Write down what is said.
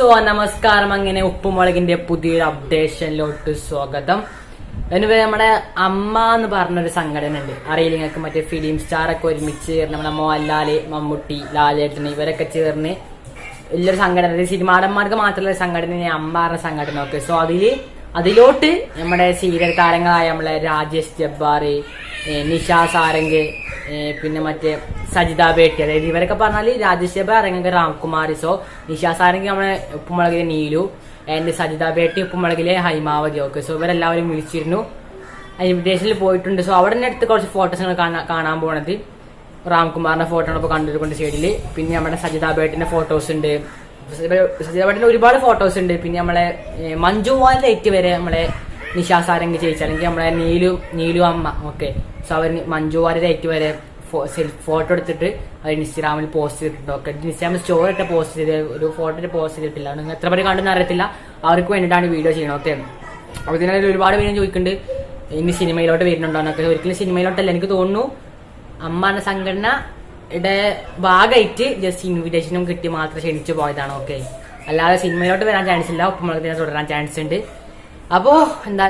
So നമസ്കാരം. അങ്ങനെ ഉപ്പുമുളകിന്റെ പുതിയൊരു അപ്ഡേഷനിലോട്ട് സ്വാഗതം. എനിവേ നമ്മുടെ അമ്മ എന്ന് പറഞ്ഞൊരു സംഘടന ഉണ്ട് അറിയില്ല നിങ്ങൾക്ക് മറ്റേ ഫിലിം സ്റ്റാർ ഒക്കെ ഒരുമിച്ച് നമ്മുടെ മോഹൻലാൽ മമ്മൂട്ടി ലാലേട്ടൻ ഇവരൊക്കെ ചേർന്ന് വലിയൊരു സംഘടന. സിനിമാടന്മാർക്ക് മാത്രമുള്ള സംഘടന അമ്മ പറഞ്ഞ സംഘടന ഒക്കെ സോ അതിൽ അതിലോട്ട് നമ്മുടെ സീരിയൽ താരങ്ങളായ നമ്മളെ രാജേഷ് ജബ്ബാർ നിഷ സാരംഗ് പിന്നെ മറ്റേ സജിത ബേട്ടി അതായത് ഇവരൊക്കെ പറഞ്ഞാൽ രാജശേഖ അരങ്ങ് രാംകുമാർ സോ നിഷാ സാരംഗി നമ്മളെ ഉപ്പുമുളകിലെ നീലു ആൻഡ് സജിത ബേട്ടി ഉപ്പുമുളകിലെ ഹൈമാവതി ഓക്കെ സോ ഇവരെല്ലാവരും വിളിച്ചിരുന്നു. ഇൻവിറ്റേഷനിൽ പോയിട്ടുണ്ട്. സോ അവിടെ തന്നെ എടുത്ത് കുറച്ച് ഫോട്ടോസ് കാണാൻ പോണത്. റാംകുമാറിന്റെ ഫോട്ടോ ഇപ്പോൾ കണ്ടുകൊണ്ട് സൈഡിൽ. പിന്നെ നമ്മുടെ സജിത ബേട്ടിന്റെ ഫോട്ടോസ് ഉണ്ട്. സജിത ബേട്ടിന്റെ ഒരുപാട് ഫോട്ടോസ് ഉണ്ട്. പിന്നെ നമ്മളെ മഞ്ജു മോഹൻ ലൈറ്റ് വരെ നമ്മളെ നിഷാ സാരംഗ് ചേച്ചി അല്ലെങ്കിൽ നമ്മളെ നീലു നീലു അമ്മ ഓക്കെ സോ അവർ മഞ്ജു വാലിലേറ്റ് വരെ ഫോട്ടോ എടുത്തിട്ട് അവർ ഇൻസ്റ്റാഗ്രാമിൽ പോസ്റ്റ് ചെയ്തിട്ടുണ്ട്. ഓക്കെ ഇൻസ്റ്റാഗ്രാമിൽ സ്റ്റോറി ഇട്ട് പോസ്റ്റ് ചെയ്ത് ഒരു ഫോട്ടോ പോസ്റ്റ് ചെയ്തിട്ടില്ല. നിങ്ങൾ എത്ര പേര് കണ്ടെന്ന് അറിയത്തില്ല. അവർക്ക് വേണ്ടിയിട്ടാണ് വീഡിയോ ചെയ്യണം ഓക്കെ അപ്പോൾ ഇതിനായി ഒരുപാട് പേര് ചോദിക്കുന്നുണ്ട്. ഇനി സിനിമയിലോട്ട് വരുന്നുണ്ടോ എന്നൊക്കെ. ഒരിക്കലും സിനിമയിലോട്ടല്ല. എനിക്ക് തോന്നുന്നു അമ്മ എന്ന സംഘടന ഇവിടെ ഭാഗമായിട്ട് ജസ്റ്റ് ഇൻവിറ്റേഷനും കിട്ടി മാത്രം ക്ഷണിച്ചു പോയതാണ്. ഓക്കെ അല്ലാതെ സിനിമയിലോട്ട് വരാൻ ചാൻസ് ഇല്ല. ഒപ്പം തുടരാൻ ചാൻസ് ഉണ്ട്. അപ്പോ എന്താ